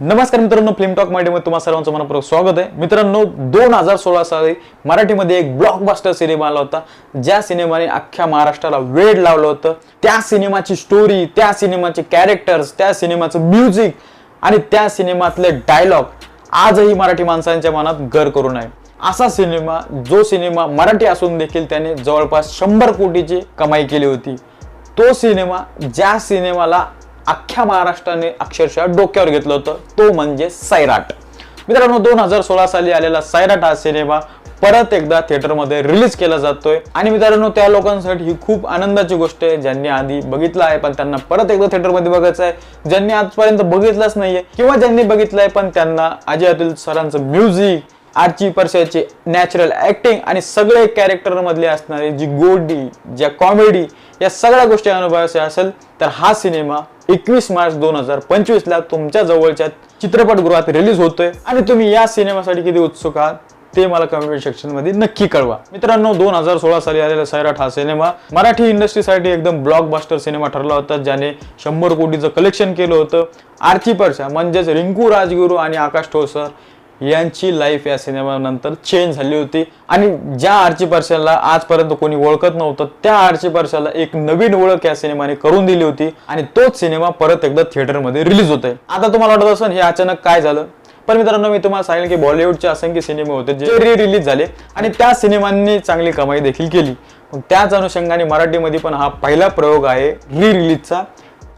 नमस्कार मित्रांनो फिल्म टॉकमध्ये तुम्हाला सर्वांचं मनपूर्वक स्वागत आहे. मित्रांनो दोन हजार सोळा साली मराठीमध्ये एक ब्लॉकबस्टर सिनेमा आला होता. ज्या सिनेमाने अख्ख्या महाराष्ट्राला वेड लावलं होतं. त्या सिनेमाची स्टोरी त्या सिनेमाचे कॅरेक्टर्स त्या सिनेमाचं म्युझिक आणि त्या सिनेमातले डायलॉग आजही मराठी माणसांच्या मनात घर करून आहे असा सिनेमा जो सिनेमा मराठी असून देखील त्याने जवळपास शंभर कोटीची कमाई केली होती. तो सिनेमा ज्या सिनेमाला अख्ख्या महाराष्ट्राने अक्षरशः डोक्यावर घेतलं होतं. तो म्हणजे सैराट. मित्रांनो दोन हजार सोळा साली आलेला सैराट हा सिनेमा परत एकदा थिएटरमध्ये रिलीज केला जातोय. आणि मित्रांनो त्या लोकांसाठी ही खूप आनंदाची गोष्ट आहे ज्यांनी आधी बघितलं आहे पण त्यांना परत एकदा थिएटरमध्ये बघायचं आहे. ज्यांनी आजपर्यंत बघितलंच नाहीये किंवा ज्यांनी बघितलंय पण त्यांना अजय अतुल सरांचं म्युझिक आर्ची परशाची नॅचरल ऍक्टिंग आणि सगळे कॅरेक्टर मधले असणारे जी गोडी ज्या कॉमेडी या सगळ्या गोष्टी अनुभवायच्या असेल तर हा सिनेमा एकवीस मार्च दोन हजार पंचवीस ला तुमच्या जवळच्या चित्रपटगृहात रिलीज होतोय. आणि तुम्ही या सिनेमासाठी किती उत्सुक आहात ते मला कमेंट सेक्शनमध्ये नक्की कळवा. मित्रांनो दोन हजार सोळा साली आलेला सैराट हा सिनेमा मराठी इंडस्ट्रीसाठी एकदम ब्लॉकबस्टर सिनेमा ठरला होता ज्याने शंभर कोटीचं कलेक्शन केलं होतं. आरची परशा म्हणजेच रिंकू राजगुरू आणि आकाश ठोसर यांची लाईफ या सिनेमानंतर चेंज झाली होती. आणि ज्या आरची परशाला आजपर्यंत कोणी ओळखत नव्हतं त्या आरची परशाला एक नवीन ओळख या सिनेमाने करून दिली होती. आणि तोच सिनेमा परत एकदा थिएटरमध्ये रिलीज होतोय. आता तुम्हाला वाटत असेल हे अचानक काय झालं? पण मित्रांनो मी तुम्हाला सांगेल की बॉलिवूडचे असंख्य सिनेमे होते जे री रिलीज झाले. आणि त्या सिनेमांनी चांगली कमाई देखील केली. मग त्याच अनुषंगाने मराठीमध्ये पण हा पहिला प्रयोग आहे री रिलीजचा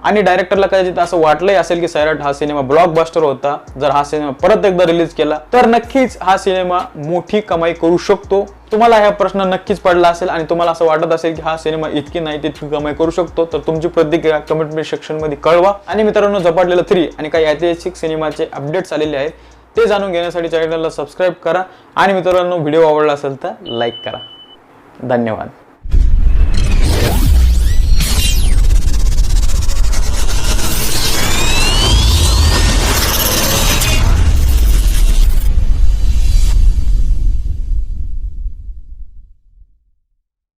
आणि डायरेक्टरला कदाचित असं वाटलंही असेल की सैराट हा सिनेमा ब्लॉकबस्टर होता. जर हा सिनेमा परत एकदा रिलीज केला तर नक्कीच हा सिनेमा मोठी कमाई करू शकतो. तुम्हाला हा प्रश्न नक्कीच पडला असेल आणि तुम्हाला असं वाटत असेल की हा सिनेमा इतकी नाही तितकी कमाई करू शकतो तर तुमची प्रतिक्रिया कमेंट सेक्शनमध्ये कळवा. आणि मित्रांनो झपाटलेलं थ्री आणि काही ऐतिहासिक सिनेमाचे अपडेट्स आलेले आहेत ते जाणून घेण्यासाठी चॅनलला सबस्क्राईब करा. आणि मित्रांनो व्हिडिओ आवडला असेल तर लाईक करा. धन्यवाद.